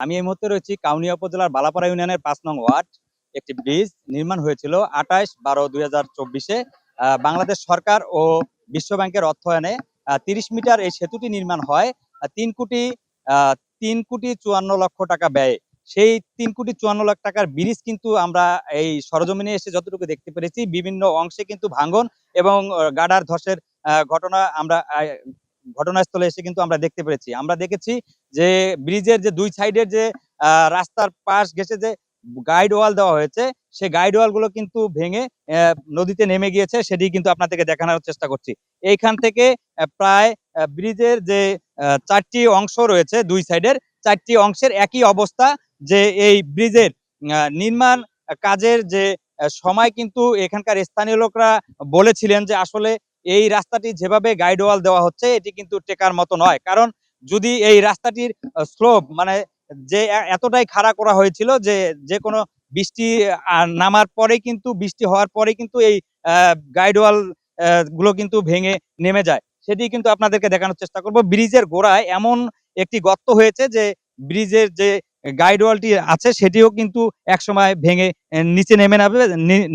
আমি এই মুহূর্তে রয়েছি কাউনিয়া উপজেলার বালাপাড়া ইউনিয়নের পাঁচ নং ওয়ার্ড। একটি ব্রিজ নির্মাণ হয়েছিল আঠাশ বারো দুই হাজার চব্বিশে। বাংলাদেশ সরকার ও বিশ্ব ব্যাংকের অর্থায়নে তিরিশ মিটার এই সেতুটি নির্মাণ হয়। তিন কোটি তিন কোটি চুয়ান্ন লক্ষ টাকা ব্যয়। সেই তিন কোটি চুয়ান্ন লাখ টাকার ব্রিজ কিন্তু আমরা এই সরজমিনে এসে যতটুকু দেখতে পেরেছি, বিভিন্ন অংশে কিন্তু ভাঙন এবং গাডার ধসের ঘটনা আমরা ঘটনাস্থলে এসে কিন্তু আমরা দেখতে পেরেছি। আমরা দেখেছি যে ব্রিজের যে দুই সাইডের যে রাস্তার পাশ ঘেসে যে গাইড ওয়াল দেওয়া হয়েছে, সেই গাইড ওয়ালগুলো কিন্তু ভেঙে নদীতে নেমে গিয়েছে, সেটি কিন্তু আপনাদেরকে দেখানোর চেষ্টা করছি। এইখান থেকে প্রায় ব্রিজের যে চারটি অংশ রয়েছে দুই সাইডের চারটি অংশের একই অবস্থা যে এই ব্রিজের নির্মাণ কাজের যে সময় কিন্তু এখানকার স্থানীয় লোকরা বলেছিলেন যে আসলে এই রাস্তাটি যেভাবে গাইড ওয়াল দেওয়া হচ্ছে, এটি কিন্তু টেকার মতো নয়। কারণ যদি এই রাস্তাটির স্লোপ মানে যে এতটাই খাড়া করা হয়েছিল যে যে কোনো বৃষ্টি নামার পরে কিন্তু, বৃষ্টি হওয়ার পরে কিন্তু এই গাইড ওয়ালগুলো কিন্তু ভেঙে নেমে যায়। সেটি কিন্তু আপনাদেরকে দেখানোর চেষ্টা করব। ব্রিজের গোড়ায় এমন একটি গর্ত হয়েছে যে, ব্রিজের যে গাইড ওয়ালটি আছে, সেটিও কিন্তু একসময় ভেঙে নিচে নেমে যাবে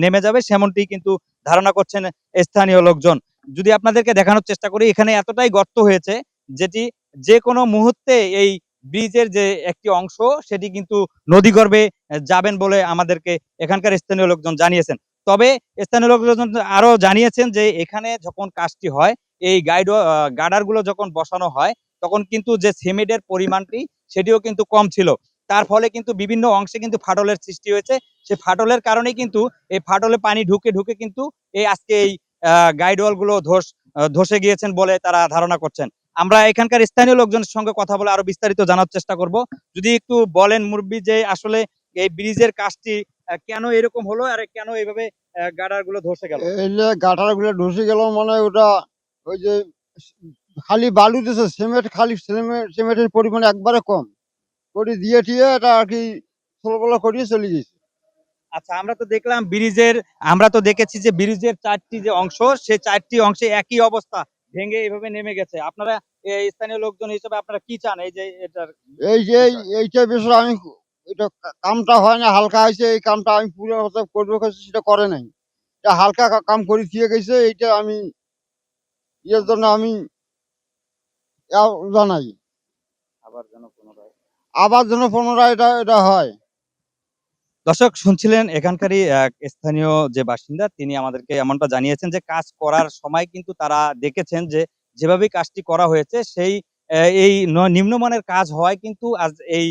নেমে যাবে, সেমনটি কিন্তু ধারণা করছেন স্থানীয় লোকজন। যদি আপনাদেরকে দেখানোর চেষ্টা করি, এখানে এতটাই গর্ত হয়েছে যেটি যে কোনো মুহূর্তে এই ব্রিজের যে একটি অংশ, সেটি কিন্তু নদীগর্ভে যাবেন বলে আমাদেরকে এখানকার স্থানীয় লোকজন জানিয়েছেন। তবে স্থানীয় লোকজন আরও জানিয়েছেন যে এখানে যখন কাজটি হয়, এই গাইড গার্ডারগুলো যখন বসানো হয়, তখন কিন্তু যে সিমেন্টের পরিমাণটি, সেটিও কিন্তু কম ছিল। তার ফলে কিন্তু বিভিন্ন অংশে কিন্তু ফাটলের সৃষ্টি হয়েছে। সে ফাটলের কারণে কিন্তু এই ফাটলে পানি ঢুকে ঢুকে কিন্তু এই আজকে এই গাইড ওয়ালগুলো ধস ধসে গিয়েছেন বলে তারা ধারণা করছেন। আমরা এখানকার স্থানীয় লোকজনের সঙ্গে কথা বলে আরও বিস্তারিত জানার চেষ্টা করব। যদি একটু বলেন মুরব্বী যে আসলে এই ব্রিজের কাজটি কেন এরকম হলো আর কেন এইভাবে গার্ডারগুলো ধসে গেল? এই যে গাটারগুলো ঢুসে গেল মানে ওটা ওই যে খালি বালু দিছে, সিমেন্ট খালি সিমেন্ট, সিমেন্টের পরিমাণ একবারে কম। করে দিয়ে টিয়ে এটা আর কি ছোলবলা করিয়ে চলে গেছে। আচ্ছা আমরা তো দেখলাম ব্রিজের আমরা তো দেখেছি যে ব্রিজের চারটি যে অংশ সেই চারটি অংশে একই অবস্থা ভেঙে এইভাবে নেমে গেছে। আপনারা এই স্থানীয় লোকজন হিসেবে আপনারা কি চান? এই যে এটার এই যে এইটা বিষয় আমি এটা কামটা হয় না হালকা হয়েছে এই কামটা আমি পুরো করব সেটা করে নাই। এটা হালকা কাম করে দিয়ে গেছে এইটা আমি ইয়ের জন্য আমি জানাই। আবার যেন পুনরায় আবার যেন পুনরায় এটা এটা হয়। দর্শক, শুনছিলেন এখানকারই এক স্থানীয় যে বাসিন্দা, তিনি আমাদেরকে এমনটা জানিয়েছেন যে কাজ করার সময় কিন্তু তারা দেখেছেন যে যেভাবে কাজটি করা হয়েছে, সেই এই নিম্নমানের কাজ হয় কিন্তু আজ এই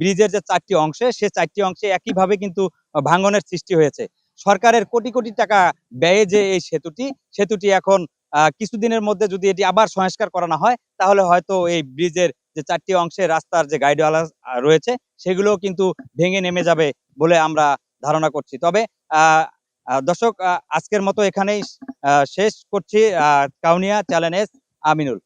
ব্রিজের যে চারটি অংশে, সে চারটি অংশে একইভাবে কিন্তু ভাঙনের সৃষ্টি হয়েছে। সরকারের কোটি কোটি টাকা ব্যয়ে যে এই সেতুটি সেতুটি এখন কিছুদিনের মধ্যে যদি এটি আবার সংস্কার করানো হয়, তাহলে হয়তো এই ব্রিজের যে চারটি অংশে রাস্তার যে গাইডওয়ালা রয়েছে, সেগুলোও কিন্তু ভেঙে নেমে যাবে বলে আমরা ধারণা করছি। তবে দর্শক আজকের মতো এখানেই শেষ করছি। কাউনিয়া চ্যালেঞ্জ আমিনুল।